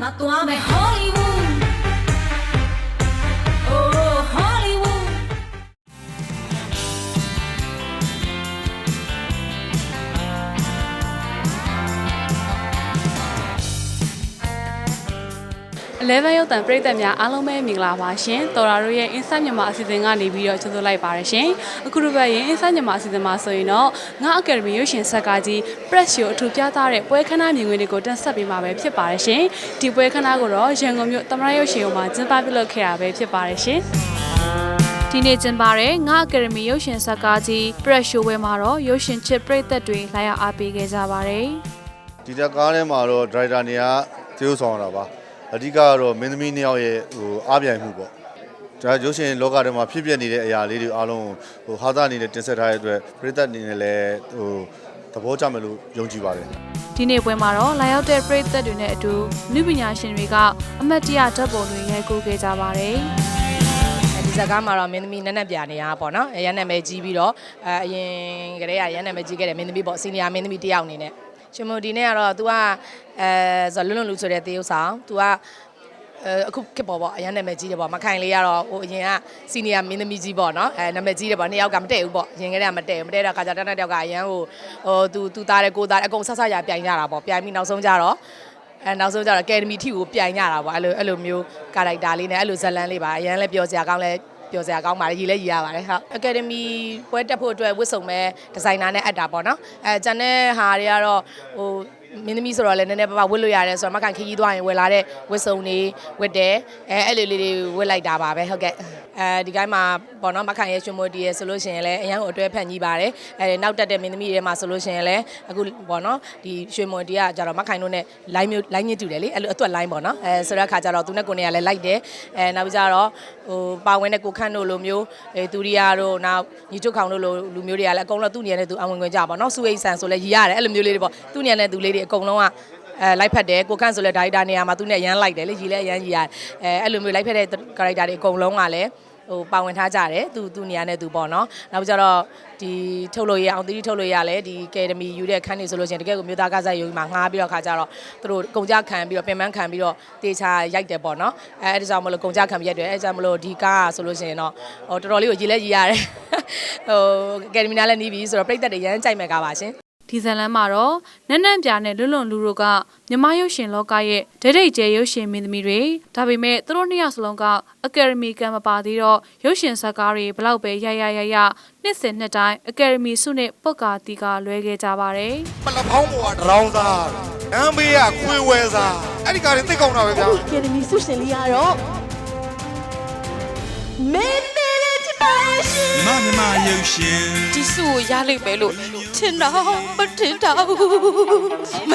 ငါသွားမယ် Hollywood 11ရုပ်တံပရိသတ်များအားလုံးပဲမင်္ဂလာပါရှင်တော်ရာတို့ရဲ့ Insight မြန်မာအစီအစဉ်ကနေပြီးတော့ကျေးဇူးလိုက်ပါရရှင်အခုတစ်ပတ်ရင် Insight မြန်မာအစီအစဉ်မှာဆိုရင်တော့ငါ Academy ရုပ်ရှင်ဆက်ကကြီး Press Show အထူးပြသတဲ့ပွဲခန်းသားမြင်ကွင်းတွေကိုတင်ဆက်ပေးမှာပဲဖြစ်ပါရရှင်ဒီပွဲခန်းသားကိုတော့ရန်ကုန်မြို့သမရရုပ်ရှင်ရုံမှာကျင်းပပြုလုပ်ခဲ့တာပဲဖြစ်ပါရရှင်ဒီနေ့ကျင်းပတဲ့ငါ Academy ရုပ်ရှင်ဆက်ကကြီး Press Show ပွဲမှာတော့ရုပ်ရှင်ချစ်ပရိသတ်တွေလာရောက်အားပေးခဲ့ကြပါတယ်ဒီတက်ကားထဲမှာတော့ဒရိုက်တာနေကသေုပ်ဆောင်ရတာပါ အဓိကကတော့မင်းသမီးနှစ်ယောက်ရဲ့ဟိုအားပြိုင်မှုပေါ့ဒါရုပ်ရှင်လောကထဲမှာဖြစ်ပျက်နေတဲ့အရာလေးတွေအားလုံးဟိုဟာသအနေနဲ့တင်ဆက်ထားတဲ့အတွက်ပြည်သက်အနေနဲ့လည်းဟိုသဘောကျမယ်လို့ယုံကြည်ပါတယ်ဒီနေ့ပွဲမှာတော့လာရောက်တဲ့ပရိသတ်တွေနဲ့အတူနုပညာရှင်တွေကအမတ်တရဓာတ်ပုံတွေရိုက်ကူးခဲ့ကြပါတယ်ဒီဇာတ်ကားမှာတော့မင်းသမီးနက်နက်ပြနေရပါတော့အဲရန်နာမည်ကြီးပြီးတော့အဲအရင်ကတည်းကရန်နာမည်ကြီးခဲ့တဲ့မင်းသမီးပေါ့စီနီယာမင်းသမီးတစ်ယောက်အနေနဲ့ ရှင်မိုဒီနေ့ကတော့ तू ကအဲဆိုလွန်းလွန်းလူဆိုတဲ့တေးဥဆောင် तू ကအခုခေတ်ပေါ်ပေါ့အရန်နာမည်ကြီးတယ်ပေါ့မခိုင်လေးကတော့ဟိုအရင်ကစီနီယာမင်းသမီးကြီးပေါ့နော်အဲနာမည်ကြီးတယ်ပေါ့နှစ်ယောက်ကမတည့်ဘူးပေါ့ရင်ကလေးကမတည့်ဘူးမတည့်တော့ခါကြတန်းတယောက်ကအရန်ဟိုဟိုသူသူသားတဲ့ကိုသားတဲ့အကုန်ဆက်ဆက်ရပြိုင်ကြတာပေါ့ပြိုင်ပြီးနောက်ဆုံးကြတော့အဲနောက်ဆုံးကြတော့အကယ်ဒမီထိကိုပြိုင်ကြတာပေါ့အဲ့လိုအဲ့လိုမျိုးကာရိုက်တာလေးနဲ့အဲ့လိုဇာတ်လမ်းလေးပါအရန်လည်းပြောစရာကောင်းလည်း ပြောစရာကောင်းပါတယ်ရည်လည်းရည်ရပါတယ်ဟုတ် Academy ပွဲတက်ဖို့အတွက်ဝတ်စုံမဲ့ဒီဇိုင်နာနဲ့အပ်တာပေါ့နော်အဲကျန်တဲ့ဟာတွေကတော့ဟို မင်းသမီးဆိုတော့လည်းနည်းနည်းပါးပါဝတ်လို့ရတယ်ဆိုတော့မကန်ခကြီးသွားရင်ဝယ်လာတဲ့ဝတ်စုံတွေဝတ်တယ်အဲအဲ့လိုလေးတွေဝတ်လိုက်တာပါပဲဟုတ်ကဲ့အဲဒီကိုင်းမှာပေါ့နော်မကန်ရဲ့ရွှေမိုတီရဲ့ဆိုလို့ရှိရင်လည်းအရန်ကိုအတွဲဖက်ကြီးပါတယ်အဲနောက်တက်တဲ့မင်းသမီးတွေမှာဆိုလို့ရှိရင်လည်းအခုပေါ့နော်ဒီရွှေမိုတီကကြတော့မကန်တို့နဲ့ line မျိုး line ညစ်တူတယ်လေအဲ့လိုအသွက် line ပေါ့နော်အဲဆိုတဲ့အခါကျတော့သူနဲ့ကိုနေကလည်းလိုက်တယ်အဲနောက်ပြီးကြတော့ဟိုပါဝင်တဲ့ကိုခန့်တို့လိုမျိုးအဲသူရီယာတို့နောက်ညီချုပ်ခေါင်တို့လိုလူမျိုးတွေကလည်းအကုန်လုံးသူ့နေရာနဲ့သူအဝင်ဝင်ကြပါတော့စူအိတ်ဆန်ဆိုလည်းရည်ရတယ်အဲ့လိုမျိုးလေးတွေပေါ့သူ့နေရာနဲ့သူလေးတွေအကုန်လုံးကအဲလိုက်ဖက်တယ်ကိုခန့်ဆိုလဲဒါရိုက်တာနေရာမှာသူနဲ့ရမ်းလိုက်တယ်လေရီလဲရမ်းရီရတယ်အဲအဲ့လိုမျိုးလိုက်ဖက်တဲ့ကာရိုက်တာတွေအကုန်လုံးကလည်းဟိုပါဝင်ထားကြတယ်သူသူနေရာနဲ့သူပေါ့နော်နောက်ပြီးကြတော့ဒီထုတ်လို့ရအောင်တီးထုတ်လို့ရလဲဒီကယ်ဒမီယူတဲ့ခန်းနေဆိုလို့ရှိရင်တကယ်ကိုမြို့သားကစားရုံမှာငှားပြီးတော့ခါကြတော့သူတို့ကုန်ကြခံပြီးတော့ပြင်ပန်းခံပြီးတော့တေချာရိုက်တယ်ပေါ့နော်အဲအဲ့ဒါကြောင့်မလို့ကုန်ကြခံပြီးရိုက်တယ်အဲဒါကြောင့်မလို့ဒီကားကဆိုလို့ရှိရင်တော့ဟိုတော်တော်လေးကိုရည်လဲရည်ရတယ်ဟိုကယ်ဒမီနာလည်းနီးပြီဆိုတော့ပြိသက်တွေရမ်းကြိုက်မဲ့ကားပါရှင် ဒီဇလန်မှာတော့နန်းနန်းပြာနဲ့လွတ်လွန်လူတို့ကမြမရုပ်ရှင်လောကရဲ့ဒိတ်ဒိတ်ကျဲရုပ်ရှင်မင်းသမီးတွေဒါပေမဲ့သူတို့နှစ်ယောက်စလုံးကအကယ်ဒမီကံမပါသေးတော့ရုပ်ရှင်ဇာတ်ကားတွေဘလောက်ပဲရရရရနှစ်စဉ်နှစ်တိုင်းအကယ်ဒမီဆုနဲ့ပုတ်ကာတီကာလွဲခဲ့ကြပါတယ်ပလဖောင်းပေါ်ကဒရောင်းစားအမ်ဘေးကခွေဝဲစားအဲ့ဒီကားတွေသိကောင်းတာပဲဗျာကယ်ဒမီဆုရှင်လေးကတော့မင်း မေရဲ့ချစ်ပါရဲ့ရှင်မမမရုပ်ရှင်ဒီစုကိုရလိမ့်မယ်လို့ထင်တော့မထင်တော့ဘူးမ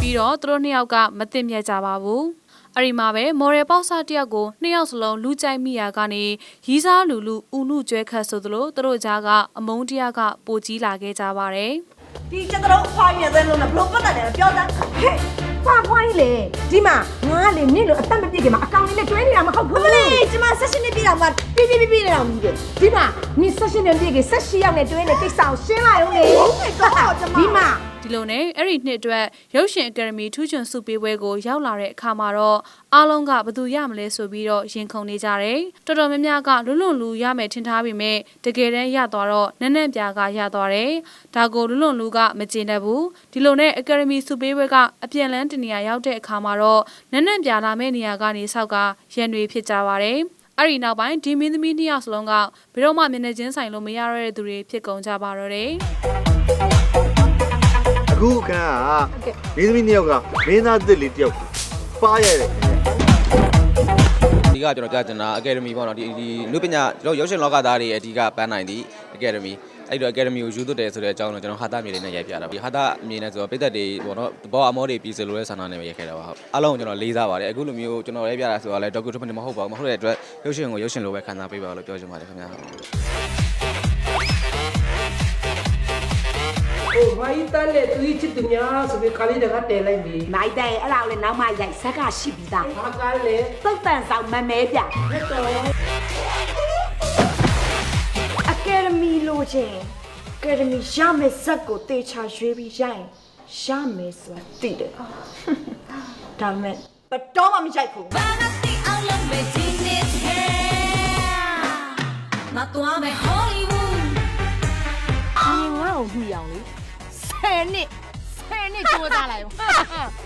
ပြီးတော့သူတို့နှစ်ယောက်ကမသိမြတ်ကြပါဘူးအဲ့ဒီမှာပဲမော်ရယ်ပေါက်စားတယောက်ကိုနှစ်ယောက်စလုံးလူကြိုက်မိရာကနေရီးစားလူလူဥနုကျွဲခတ်ဆိုသလိုသူတို့ကြားကအမုန်းတရားကပိုကြီးလာခဲ့ကြပါတယ် ဒီချက်တော့ဖွားရတဲ့လုံးနဲ့ဘလို့ပတ်တယ်ပြောသားဟဲ့ဖွားဖွားကြီးလေဒီမှာငါလေနင့်လို့အသက်မပြည့်ခင်မှာအကောင်လေးနဲ့တွဲနေတာမဟုတ်ဘူးလေဒီမှာဆက်ရှင်နေပြည်တော်မှာပြပြပြပြနေအောင်ကြီးဒီမှာနင်ဆက်ရှင်နေပြည့်ခင်ဆက်ရှိရောက်နေတွဲနေကိစ္စကိုရှင်းလိုက်အောင်လေဒီမှာ ဒီလိုနဲ့အဲ့ဒီနှစ်အတွက်ရုပ်ရှင်အကယ်ဒမီထူးချွန်ဆုပေးပွဲကိုရောက်လာတဲ့အခါမှာတော့အားလုံးကဘယ်သူရမလဲဆိုပြီးတော့ရင်ခုန်နေကြတယ်တော်တော်များများကလွတ်လွတ်လူရမယ်ထင်ထားပေမဲ့တကယ်တမ်းရသွားတော့နန်းနန်းပြာကရသွားတယ်ဒါကိုလွတ်လွတ်လူကမကျေနပ်ဘူးဒီလိုနဲ့အကယ်ဒမီဆုပေးပွဲကအပြန်လန်းတနေရာရောက်တဲ့အခါမှာတော့နန်းနန်းပြာလာမယ့်နေရာကနေဆောက်ကရန်တွေဖြစ်ကြပါတယ်အဲ့ဒီနောက်ပိုင်းဒီမင်းသမီးနှစ်ယောက်စလုံးကဘယ်တော့မှမျက်နှာချင်းဆိုင်လို့မရရတဲ့သူတွေဖြစ်ကုန်ကြပါတော့တယ် အခုအခန်းကမင်းသမီးနှစ်ယောက်ကမင်းသားသစ်လေးတစ်ယောက်ပါရတယ်ဒီကကျွန်တော်ကြားချင်တာအကယ်ဒမီပေါ့နော်ဒီဒီလူပညာကျွန်တော်ရုပ်ရှင်လောကသားတွေအဓိကပန်းနိုင်သည်အကယ်ဒမီအဲ့တော့အကယ်ဒမီကိုယူသွတ်တယ်ဆိုတဲ့အကြောင်းကိုကျွန်တော်ဟာတာမြေလေးနဲ့ရိုက်ပြတာဒီဟာတာမြေနဲ့ဆိုတော့ပိသက်တွေပေါ့နော်သဘောအမောတွေပြီးစလို့တဲ့ဆန္ဒနဲ့ပဲရိုက်ခဲ့တာပါဟုတ်အားလုံးကိုကျွန်တော်လေးစားပါတယ်အခုလိုမျိုးကျွန်တော်ရိုက်ပြတာဆိုတော့လည်းဒေါက်တာထမင်းမဟုတ်ပါဘူးမဟုတ်တဲ့အတွက်ရုပ်ရှင်ကိုရုပ်ရှင်လိုပဲခံစားပေးပါလို့ပြောချင်ပါတယ်ခင်ဗျာ ဟိုဘာကြီးတန်းနဲ့သူကြီးချစ်သူများဆိုပြီးခါလေးတကတဲလိုက်ပြီနိုင်တဲ့အဲ့ဒါကိုလည်းနောက်မှရိုက်ဆက်ကရှိပြီးသားဘာကားလဲသုတ်တန်ဆောင်မမဲပြဟဲ့တော့အကယ်ဒမီလိုချင်အကယ်ဒမီရမယ့်ဇက်ကိုတေချာရွေးပြီးရရင်ရရမယ်ဆိုတာသိတယ်ဒါပေမဲ့ဘယ်တော့မှမရိုက်ဘူးဘာနာတိအောင်လုပ်မယ်ဒီနေ့ဟဲငါသွားမယ် Hollywood ဒီငါ့ကိုမြည်အောင်လေ ဆယ်နှစ်ဆယ်နှစ်ကြိုးစားလိုက်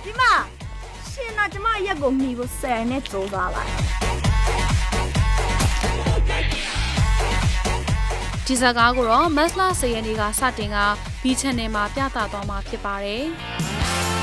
ဒီမှာရှင်နာကျမရက်ကိုမြည်ဖို့ဆယ်နှစ်ကြိုးစားလိုက်ဒီဇာကားကိုတော့မက်စလာ10ရက်နေ့ကစတင်က B Channel မှာပြသသွားမှာဖြစ်ပါတယ်။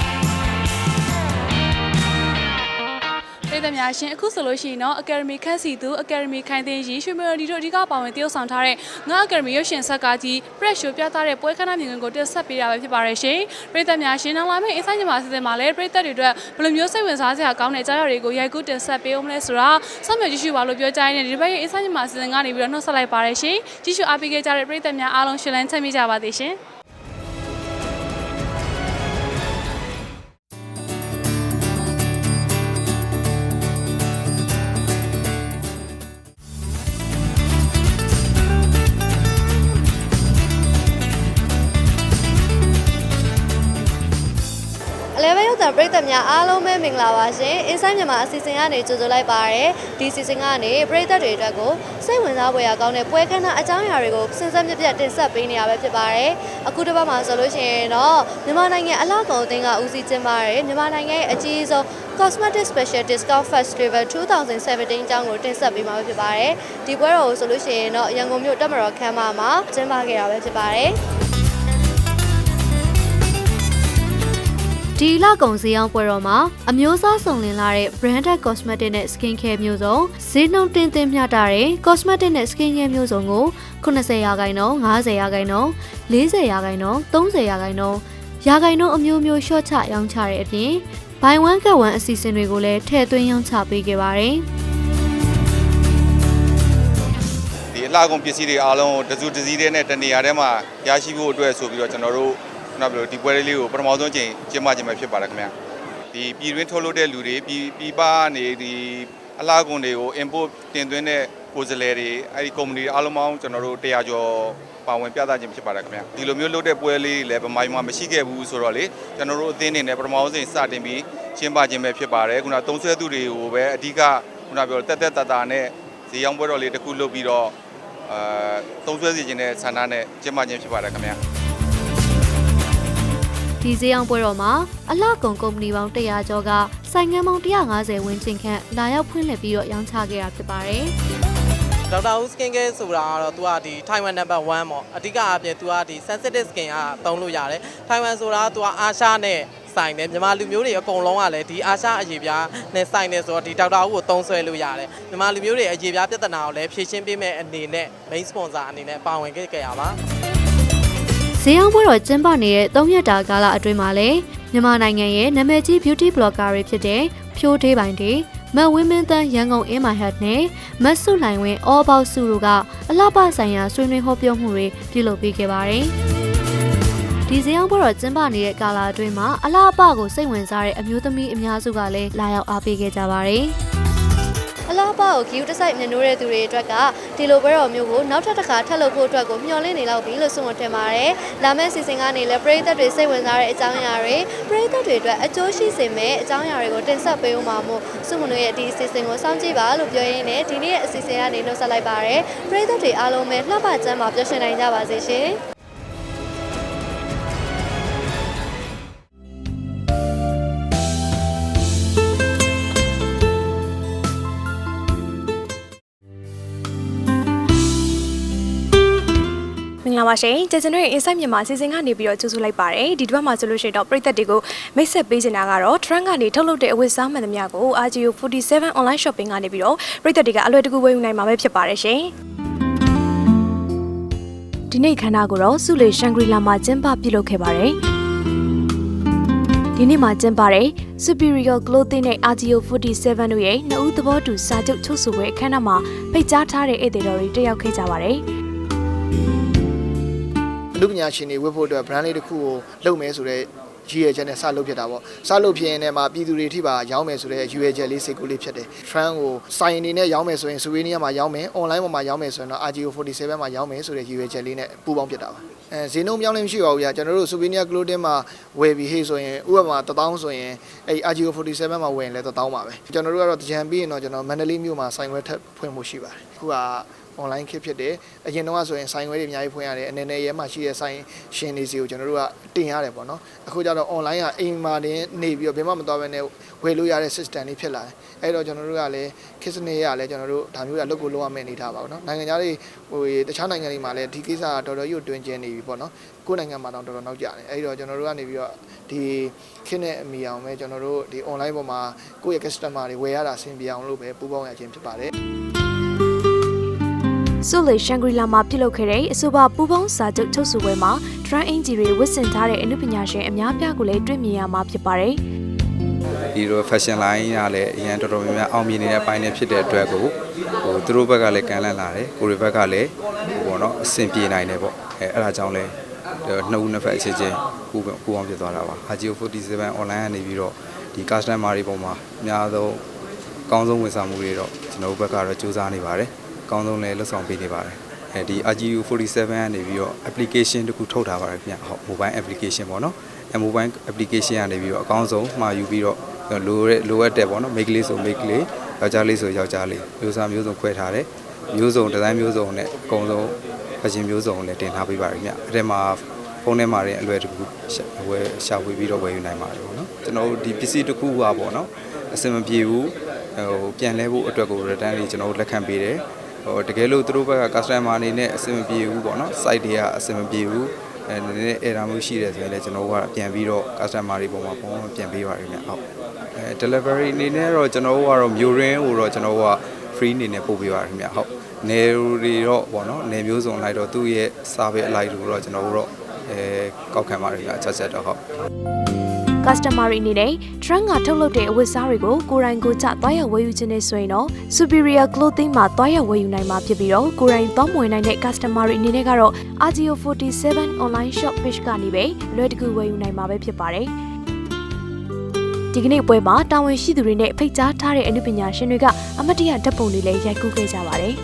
ပြည်သူများရှင်အခုဆိုလို့ရှိရင်တော့ Academy ခန့်စီသူ Academy ခိုင်သိန်းရီရွှေမေဒီတို့အဓိကပါဝင်တရုပ်ဆောင်ထားတဲ့ငါ Academy ရုပ်ရှင်ဇာတ်ကားကြီး Press Show ပြသတဲ့ပွဲခန်းနာမြင်ကွင်းကိုတက်ဆက်ပေးတာပဲဖြစ်ပါတယ်ရှင်။ပြည်သူများရှင်နောက်လာမယ့်အင်းဆိုင်ညီမအစီအစဉ်မှာလည်းပြည်သက်တွေအတွက်ဘယ်လိုမျိုးစိတ်ဝင်စားစရာကောင်းတဲ့ကြားရတွေကိုရိုက်ကူးတင်ဆက်ပေးအောင်လဲဆိုတာစောင့်မျှော်ကြည့်ရှုပါလို့ပြောကြရင်ဒီဘက်ရဲ့အင်းဆိုင်ညီမအစီအစဉ်ကနေပြီးတော့နှုတ်ဆက်လိုက်ပါတယ်ရှင်။ကြည့်ရှုအားပေးခဲ့ကြတဲ့ပြည်သက်များအားလုံးရှင်လန်းချမ်းမြေ့ကြပါသေးရှင်။ Eleven ရောက်တဲ့ပရိသတ်များအားလုံးပဲမင်္ဂလာပါရှင်။ Inside မြန်မာအစီအစဉ်ကနေကြိုဆိုလိုက်ပါရယ်။ဒီအစီအစဉ်ကနေပရိသတ်တွေအတွက်ကိုစိတ်ဝင်စားဖွယ်ရာကောင်းတဲ့ပွဲခန်းသားအကြောင်းအရာတွေကိုစဉ်ဆက်မြက်ပြတ်တင်ဆက်ပေးနေရပဲဖြစ်ပါတယ်။အခုတစ်ပတ်မှာဆိုလို့ရှိရင်တော့မြန်မာနိုင်ငံအလှကုန်အသင်းကဦးစီးကျင်းပရယ်မြန်မာနိုင်ငံရဲ့အကြီးဆုံး Cosmetic Special Discount Festival 2017အကြောင်းကိုတင်ဆက်ပေးမှာဖြစ်ပါတယ်။ဒီပွဲတော်ကိုဆိုလို့ရှိရင်တော့ရန်ကုန်မြို့တက်မတော်ခမ်းမမှာကျင်းပခဲ့တာပဲဖြစ်ပါတယ်။ ဒီလကုံစည်းအောင်ပွဲတော်မှာအမျိုးအစားစုံလင်လာတဲ့ branded cosmetic နဲ့ skin care မျိုးစုံဈေးနှုန်းတင်တင်မျှတာတဲ့ cosmetic နဲ့ skin care မျိုးစုံကို80ရာခိုင်နှုန်း50ရာခိုင်နှုန်း40ရာခိုင်နှုန်း30ရာခိုင်နှုန်းရာခိုင်နှုန်းအမျိုးမျိုးရှော့ချရောင်းချတဲ့အပြင် buy one get one အစီအစဉ်တွေကိုလည်းထည့်သွင်းရောင်းချပေးခဲ့ပါတယ်ဒီအလှကုန်ပစ္စည်းတွေအားလုံးကိုတစုတစည်းတည်းနဲ့တနေရာထဲမှာရရှိဖို့အတွက်ဆိုပြီးတော့ကျွန်တော်တို့ ခုနကပြောလို့ဒီပွဲလေးကိုပထမဆုံးချိန်ကျင်းပခြင်းပဲဖြစ်ပါတယ်ခင်ဗျာဒီပြည်တွင်းထုတ်လုပ်တဲ့လူတွေပြည်ပြည်ပကနေဒီအလှကုန်တွေကို import တင်သွင်းတဲ့ကိုယ်စားလှယ်တွေအဲ့ဒီ company တွေအားလုံးပေါင်းကျွန်တော်တို့100ကျော်ပါဝင်ပြသခြင်းဖြစ်ပါတယ်ခင်ဗျာဒီလိုမျိုးလုပ်တဲ့ပွဲလေးတွေလည်းဗမာပြည်မှာမရှိခဲ့ဘူးဆိုတော့လေကျွန်တော်တို့အသင်းအနေနဲ့ပထမဆုံးချိန်စတင်ပြီးကျင်းပခြင်းပဲဖြစ်ပါတယ်ခုနသုံးဆွဲသူတွေကိုပဲအဓိကခုနပြောတက်တက်တာတာနဲ့ဈေးရောင်းပွဲတော်လေးတစ်ခုလုပ်ပြီးတော့အာသုံးဆွဲစီခြင်းတဲ့ဆန္ဒနဲ့ကျင်းပခြင်းဖြစ်ပါတယ်ခင်ဗျာ ဒီဈေးအောင်ပွဲတော်မှာအလှကုန်ကုမ္ပဏီပေါင်း100ကျော်ကဆိုင်ငန်းပေါင်း150ဝန်းကျင်ခန့်လာရောက်ဖွင့်လှစ်ပြီးတော့ရောင်းချခဲ့တာဖြစ်ပါတယ်။ဒေါက်တာဦးစကင်ကဲဆိုတာကတော့သူကဒီထိုင်ဝမ်နံပါတ်1ပေါ့အဓိကအပြင်သူကဒီ sensitive skin ကသုံးလို့ရတယ်ထိုင်ဝမ်ဆိုတာကသူကအာရှနဲ့ဆိုင်တယ်မြန်မာလူမျိုးတွေအကုန်လုံးကလည်းဒီအာရှအရေးပြားနဲ့ဆိုင်တယ်ဆိုတော့ဒီဒေါက်တာဦးကိုသုံးဆွဲလို့ရတယ်မြန်မာလူမျိုးတွေအရေးပြားပြဿနာကိုလည်းဖြေရှင်းပေးမဲ့အနေနဲ့ main sponsor အနေနဲ့ပါဝင်ခဲ့ကြရပါ ဈေးအောင်ပွဲတော်ကျင်းပနေတဲ့၃ရက်တာကာလအတွင်းမှာလည်းမြန်မာနိုင်ငံရဲ့နာမည်ကြီး beauty blogger တွေဖြစ်တဲ့ဖြိုးသေးပိုင်တွေမတ်ဝင်းမင်းတန်းရန်ကုန် in my head နဲ့မတ်ဆုလိုင်ဝင်း all about စုတို့ကအလှပဆိုင်ရာဆွေးနွေးဟောပြောမှုတွေပြုလုပ်ပေးခဲ့ပါတယ်။ဒီဈေးအောင်ပွဲတော်ကျင်းပနေတဲ့ကာလအတွင်းမှာအလှပကိုစိတ်ဝင်စားတဲ့အမျိုးသမီးအများစုကလည်းလာရောက်အားပေးခဲ့ကြပါတယ်။ အလားပါကိုဂီယူတစ်စိုက်မြင်နိုးတဲ့သူတွေအတွက်ကဒီလိုပွဲတော်မျိုးကိုနောက်ထပ်တစ်ခါထပ်လုပ်ဖို့အတွက်ကိုမျှော်လင့်နေလောက်ပြီလို့ဆိုမှထင်ပါတယ်။လာမယ့်စီစဉ်ကနေလည်းပရိသတ်တွေစိတ်ဝင်စားတဲ့အကြောင်းအရာတွေပရိသတ်တွေအတွက်အကျိုးရှိစေမယ့်အကြောင်းအရာတွေကိုတင်ဆက်ပေးဦးမှာမို့စုမနိုရဲ့ဒီအစီအစဉ်ကိုစောင့်ကြည့်ပါလို့ပြောရင်းနဲ့ဒီနေ့ရဲ့အစီအစဉ်ကနေနှုတ်ဆက်လိုက်ပါရယ်။ပရိသတ်တွေအားလုံးပဲလှပကျမ်းမှာပျော်ရွှင်နိုင်ကြပါစေရှင်။ ပါရှင်ကျေစင်တို့ရဲ့ insight မြန်မာအစီအစဉ်ကနေပြီးတော့ကြိုဆိုလိုက်ပါတယ်ဒီတစ်ပတ်မှာဆိုလို့ရှိရင်တော့ပြည်သက်တွေကိုမိတ်ဆက်ပေးချင်တာကတော့ trend ကနေထုတ်လုပ်တဲ့အဝတ်စားမှန်သမျှကို RGO 47 online shopping ကနေပြီးတော့ပြည်သက်တွေကအလွယ်တကူဝယ်ယူနိုင်မှာပဲဖြစ်ပါတယ်ရှင်ဒီနေ့ခန္ဓာကိုတော့စုလေရှန်ဂရီလာမှာကျင်းပပြုလုပ်ခဲ့ပါတယ်ဒီနေ့မှာကျင်းပတဲ့ Superior Clothing နဲ့ RGO 47တို့ရဲ့နှစ်ဦးသဘောတူစာချုပ်ချုပ်ဆိုပွဲအခမ်းအနားမှာဖိတ်ကြားထားတဲ့ဧည့်သည်တော်တွေတက်ရောက်ခဲ့ကြပါတယ်။ အမှုပညာရှင်တွေဝတ်ဖို့အတွက် brand လေးတစ်ခုကိုလုပ်မယ်ဆိုတော့ရည်ရွယ်ချက်နဲ့စလုပ်ဖြစ်တာပေါ့စလုပ်ဖြစ်ရင်လည်းမှာပြည်သူတွေထိပါရောင်းမယ်ဆိုတဲ့ရည်ရွယ်ချက်လေးစိတ်ကူးလေးဖြစ်တယ် trend ကိုစိုင်အနေနဲ့ရောင်းမယ်ဆိုရင် souvenir မှာရောင်းမယ် online ပေါ်မှာရောင်းမယ်ဆိုရင်တော့ RGO 47မှာရောင်းမယ်ဆိုတဲ့ရည်ရွယ်ချက်လေးနဲ့ပူးပေါင်းဖြစ်တာပါအဲဈေးနှုန်းပြောင်းလဲမရှိပါဘူးဗျာကျွန်တော်တို့ souvenir clothing မှာဝယ်ပြီးဟေ့ဆိုရင်ဥပမာ1000ဆိုရင်အဲ့ RGO 47မှာဝယ်ရင်လည်း1000ပါပဲကျွန်တော်တို့ကတော့တကြံပြီးရင်တော့ကျွန်တော်မန္တလေးမြို့မှာဆိုင်ဝဲထပ်ဖွင့်ဖို့ရှိပါတယ်အခုက online ခစ်ဖြစ်တယ်အရင်တော့ဆိုရင်ဆိုင်ဝဲတွေအများကြီးဖွင့်ရတယ်အနေနဲ့ရဲမှာရှိတဲ့ဆိုင်ရှင်တွေစီကိုကျွန်တော်တို့ကတင်ရတယ်ပေါ့နော်အခုကျတော့ online ကအိမ်မှာတင်နေပြီးတော့ဘယ်မှမသွားဘဲနဲ့ဝယ်လို့ရတဲ့ system လေးဖြစ်လာတယ်အဲ့တော့ကျွန်တော်တို့ကလည်းခစ်စနေရလည်းကျွန်တော်တို့ဒါမျိုးအလုပ်ကိုလုပ်ရမယ့်အနေထားပါပေါ့နော်နိုင်ငံခြားတွေဟိုတခြားနိုင်ငံတွေမှာလည်းဒီကိစ္စကတော်တော်ကြီးကိုတွင်ကျင်နေပြီပေါ့နော်ကိုယ့်နိုင်ငံမှာတော့တော်တော်နောက်ကျတယ်အဲ့တော့ကျွန်တော်တို့ကနေပြီးတော့ဒီခင်းတဲ့အမိအောင်ပဲကျွန်တော်တို့ဒီ online ပေါ်မှာကိုယ့်ရဲ့ customer တွေဝယ်ရတာအဆင်ပြေအောင်လို့ပဲပူးပေါင်းရခြင်းဖြစ်ပါတယ် ဆိုလေရှန်ဂရီလာမှာပြုလုပ်ခဲ့တဲ့အဆိုပါပူပေါင်းစာချုပ်ချုပ်ဆိုပွဲမှာ Trend Agency တွေဝတ်ဆင်ထားတဲ့အမှုပညာရှင်အများပြားကိုလည်းတွေ့မြင်ရမှာဖြစ်ပါတယ်။ဒီလို fashion line ကလည်းအရင်တော်တော်များများအောင်မြင်နေတဲ့ပိုင်းနဲ့ဖြစ်တဲ့အတွက်ကိုဟိုသူတို့ဘက်ကလည်းကမ်းလှမ်းလာတယ်ကိုရီဘက်ကလည်းဟိုပေါ့နော်အဆင်ပြေနိုင်တယ်ပေါ့အဲအဲ့ဒါကြောင့်လဲနှစ်ဦးနှစ်ဖက်အချင်းချင်းပူပူအောင်ဖြစ်သွားတာပါ Hajio 47 online ကနေပြီးတော့ဒီ customer တွေပုံမှာအများဆုံးအကောင်းဆုံးဝန်ဆောင်မှုတွေတော့ကျွန်တော်တို့ဘက်ကတော့စူးစမ်းနေပါတယ် အကောင်းဆုံးလည်းလွတ်ဆောင်ပေးနေပါတယ်အဲဒီ RGU 47ကနေပြီးတော့ application တခုထုတ်ထားပါတယ်ခင်ဗျဟုတ် mobile application ပေါ့နော်အဲ mobile application ကနေပြီးတော့အကောင်းဆုံးမှာယူပြီးတော့လိုရဲလိုအပ်တဲ့ပေါ့နော် make လေးဆို make လေးယောက်ျားလေးဆိုယောက်ျားလေးမျိုးစားမျိုးစုံခွဲထားတယ်မျိုးစုံဒီဇိုင်းမျိုးစုံနဲ့အကုန်လုံး fashion မျိုးစုံလည်းတင်ထားပေးပါတယ်ခင်ဗျအဲ့ထဲမှာဖုန်းထဲမှာလည်းအလွယ်တကူဝယ်ရှာဖွေပြီးတော့ဝယ်ယူနိုင်ပါတယ်ပေါ့နော်ကျွန်တော်တို့ဒီပစ္စည်းတစ်ခုကပေါ့နော်အဆင်မပြေဘူးဟိုပြန်လဲဖို့အတွက်ကို return လေးကျွန်တော်တို့လက်ခံပေးတယ် ဟိုတကယ်လို့သူတို့ဘက်က customer အနေနဲ့အဆင်မပြေဘူးပေါ့နော် site တွေကအဆင်မပြေဘူးအဲနည်းနည်း error မျိုးရှိတယ်ဆိုရင်လည်းကျွန်တော်တို့ကပြန်ပြီးတော့ customer တွေပုံမှာပုံမှန်ပြန်ပေးပါရခင်ဗျဟုတ်အဲ delivery အနေနဲ့တော့ကျွန်တော်တို့ကတော့မျိုးရင်းကိုတော့ကျွန်တော်တို့က free အနေနဲ့ပို့ပေးပါရခင်ဗျဟုတ်နေတွေတော့ပေါ့နော်နေမျိုးစုံလိုက်တော့သူ့ရဲ့ service အလိုက်တို့တော့ကျွန်တော်တို့တော့အဲကောက်ခံပါရခင်ဗျအချက်ချက်တော့ဟုတ် customer တွေအနေနဲ့ trend ကထုတ်လုပ်တဲ့အဝတ်အစားတွေကိုကိုယ်တိုင်ကိုယ်ကျသွားရောက်ဝယ်ယူခြင်းနဲ့ဆိုရင်တော့ superior clothing မှာသွားရောက်ဝယ်ယူနိုင်မှာဖြစ်ပြီးတော့ကိုယ်တိုင်သွားမဝင်နိုင်တဲ့ customer တွေအနေနဲ့ကတော့ RGO 47 online shop page ကနေပဲလွယ်တကူဝယ်ယူနိုင်မှာပဲဖြစ်ပါတယ်ဒီကနေ့ပွဲမှာတာဝန်ရှိသူတွေနဲ့ဖိတ်ကြားထားတဲ့အမှုပညာရှင်တွေကအမတ်တရဓာတ်ပုံတွေလည်းရိုက်ကူးခဲ့ကြပါတယ်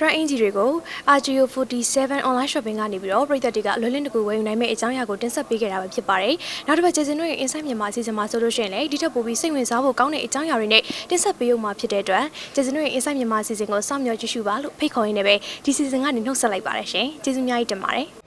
Trend Agency တွေကို RGO 47 online shopping ကနေပြီးတော့ပြည်သက်တွေကလွယ်လင်းတကူဝယ်ယူနိုင်မယ့်အကြောင်းအရာကိုတင်ဆက်ပေးခဲ့တာပဲဖြစ်ပါတယ်။နောက်တစ်ပတ်ကျေစင်တို့ရဲ့ Insight မြန်မာအစီအစဉ်မှာဆိုလို့ရှိရင်လည်းဒီထက်ပိုပြီးစိတ်ဝင်စားဖို့ကောင်းတဲ့အကြောင်းအရာတွေနဲ့တင်ဆက်ပေးဦးမှာဖြစ်တဲ့အတွက်ကျေစင်တို့ရဲ့ Insight မြန်မာအစီအစဉ်ကိုစောင့်မျှော်ကြည့်ရှုပါလို့ဖိတ်ခေါ်ရင်းနဲ့ပဲဒီစီစဉ်ကနေနှုတ်ဆက်လိုက်ပါတယ်ရှင်။ကျေးဇူးအများကြီးတင်ပါတယ်။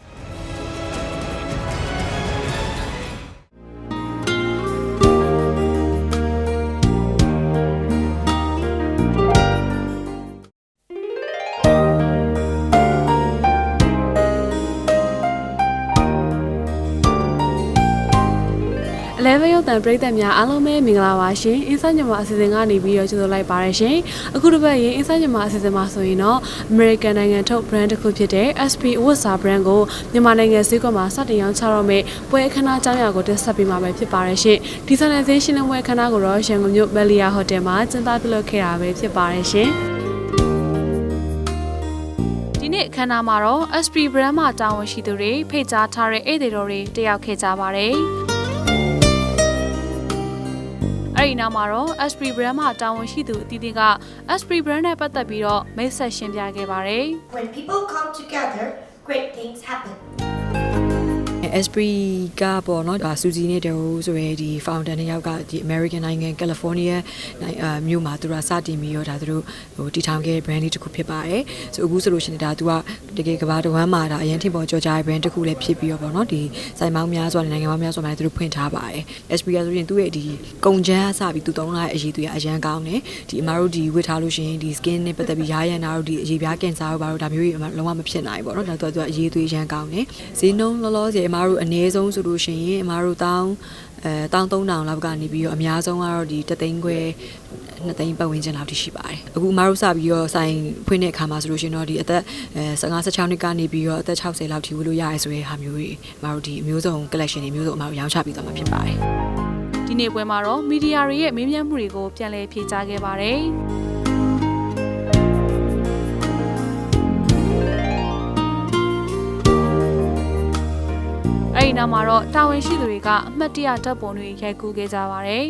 Level ရုပ်သံပရိသတ်များအားလုံးပဲမင်္ဂလာပါရှင်။ Insight မြန်မာအစီအစဉ်ကနေပြီးတော့ကြိုဆိုလိုက်ပါရရှင်။အခုတစ်ပတ်ရင် Insight မြန်မာအစီအစဉ်မှာဆိုရင်တော့ American နိုင်ငံထုတ် brand တစ်ခုဖြစ်တဲ့ SP Whatsa brand ကိုမြန်မာနိုင်ငံဈေးကွက်မှာစတင်ရောင်းချတော့မယ့်ပွဲအခမ်းအနားအကြောင်းအရာကိုတင်ဆက်ပေးမှာပဲဖြစ်ပါရရှင်။ဒီဆိုင်နယ်ဈေးရှင်းလင်းပွဲအခမ်းအနားကိုတော့ရန်ကုန်မြို့ Belia Hotel မှာကျင်းပပြုလုပ်ခဲ့တာပဲဖြစ်ပါရရှင်။ဒီနေ့အခမ်းအနားမှာတော့ SP brand မှာတာဝန်ရှိသူတွေဖိတ်ကြားထားတဲ့ဧည့်သည်တော်တွေတက်ရောက်ခဲ့ကြပါတယ်။ အဲ့ဒီနောက်မှာတော့ SP brand မှာတာဝန်ရှိသူအသီးသီးက SP brand နဲ့ပတ်သက်ပြီးတော့မိတ်ဆက်ရှင်းပြခဲ့ပါတယ်။ When people come together, great things happen. Esprit ကပေါ့နော်ဒါစူဇီနဲ့တူဆိုရဲဒီ founder နှစ်ယောက်ကဒီ American နိုင်ငံ California နိုင်အာမြို့မှာသူတို့စတင်ပြီးတော့ဒါသူတို့ဟိုတည်ထောင်ခဲ့တဲ့ brand လေးတစ်ခုဖြစ်ပါတယ်။ဆိုအခုဆိုလို့ရှိရင်ဒါသူကတကယ်ကမ္ဘာတစ်ဝန်းမှာဒါအရင်ထင်ပေါ်ကြော်ကြားတဲ့ brand တစ်ခုလည်းဖြစ်ပြီးတော့ပေါ့နော်ဒီစိုင်မောင်းများစွာနိုင်ငံပေါင်းများစွာမှာလည်းသူတို့ဖွင့်ထားပါတယ်။ Esprit ကဆိုရင်သူ့ရဲ့ဒီကုံချမ်းအစပြီးသူသုံးလာတဲ့အရေးသူရအရန်ကောင်းတယ်။ဒီအမားတို့ဒီဝတ်ထားလို့ရှိရင်ဒီ skin နဲ့ပတ်သက်ပြီးရာရန်တာတို့ဒီအရေးပြားကင်ဆာတို့ဘာတို့ဒါမျိုးကြီးလုံးဝမဖြစ်နိုင်ဘူးပေါ့နော်။ဒါသူကသူကအရေးသွေးရန်ကောင်းတယ်။ဈေးနှုန်းလောလောဆယ်အမားတို့အနည်းဆုံးဆိုလို့ရှိရင်အမားတို့တောင်းအဲတောင်း3000လောက်ကနေပြီးတော့အများဆုံးကတော့ဒီတသိန်းခွဲနှစ်သိန်းပတ်ဝန်းကျင်လောက်ထိရှိပါတယ်အခုအမားတို့စပြီးတော့ဆိုင်ဖွင့်တဲ့အခါမှာဆိုလို့ရှိရင်တော့ဒီအသက်အဲ15 16နှစ်ကနေပြီးတော့အသက်60လောက်ထိဝယ်လို့ရရဲဆိုတဲ့ဟာမျိုးတွေအမားတို့ဒီအမျိုးစုံ collection တွေမျိုးစုံအမားတို့ရောင်းချပြီးသွားမှာဖြစ်ပါတယ်ဒီနေ့ပွဲမှာတော့မီဒီယာတွေရဲ့မေးမြန်းမှုတွေကိုပြန်လည်ဖြေကြားခဲ့ပါတယ်။ အဲ့ဒီဒီနောက်မှာတော့တာဝန်ရှိသူတွေကအမှတ်တရဓာတ်ပုံတွေရိုက်ကူးခဲ့ကြပါတယ်။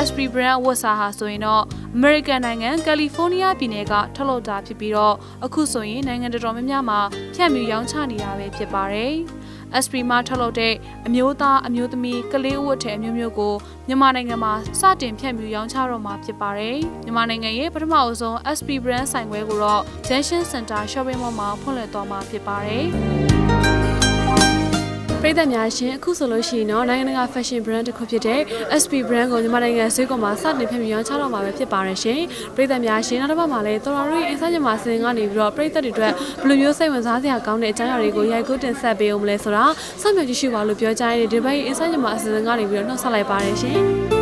Esprit brand ဝတ်စာဟာဆိုရင်တော့ American နိုင်ငံကယ်လီဖိုးနီးယားပြည်နယ်ကထုတ်လုပ်တာဖြစ်ပြီးတော့အခုဆိုရင်နိုင်ငံတော်တော်များများမှာဖြန့်မြူရောင်းချနေတာပဲဖြစ်ပါတယ်။ Esprit မှာထုတ်လုပ်တဲ့အမျိုးသားအမျိုးသမီးကလေးအဝတ်ထည်အမျိုးမျိုးကိုမြန်မာနိုင်ငံမှာစတင်ဖြန့်မြူရောင်းချတော့မှာဖြစ်ပါတယ်။မြန်မာနိုင်ငံရဲ့ပထမအဆုံး Esprit brand ဆိုင်ခွဲကိုတော့ Junction Center Shopping Mall မှာဖွင့်လှစ်သွားမှာဖြစ်ပါတယ်။ ပရိသတ်များရှင်အခုဆိုလို့ရှိရင်တော့နိုင်ငံတကာ fashion brand တစ်ခုဖြစ်တဲ့ SP brand ကိုမြန်မာနိုင်ငံဈေးကွက်မှာစတင်ဖြန့်ဖြူးရောင်းချတော့မှာပဲဖြစ်ပါတယ်ရှင်ပရိသတ်များရှင်နောက်တစ်ပတ်မှာလည်းတော်တော်တို့ရဲ့ insight မြန်မာစင်ကနေပြီးတော့ပရိသတ်တွေအတွက်ဘယ်လိုမျိုးစိတ်ဝင်စားစရာကောင်းတဲ့အကြောင်းအရာတွေကိုရိုက်ကူးတင်ဆက်ပေးအောင်မလဲဆိုတာစောင့်မျှော်ကြည့်ရှုပါလို့ပြောကြရတဲ့ဒီဘက် insight မြန်မာအစီအစဉ်ကနေပြီးတော့နှုတ်ဆက်လိုက်ပါတယ်ရှင်။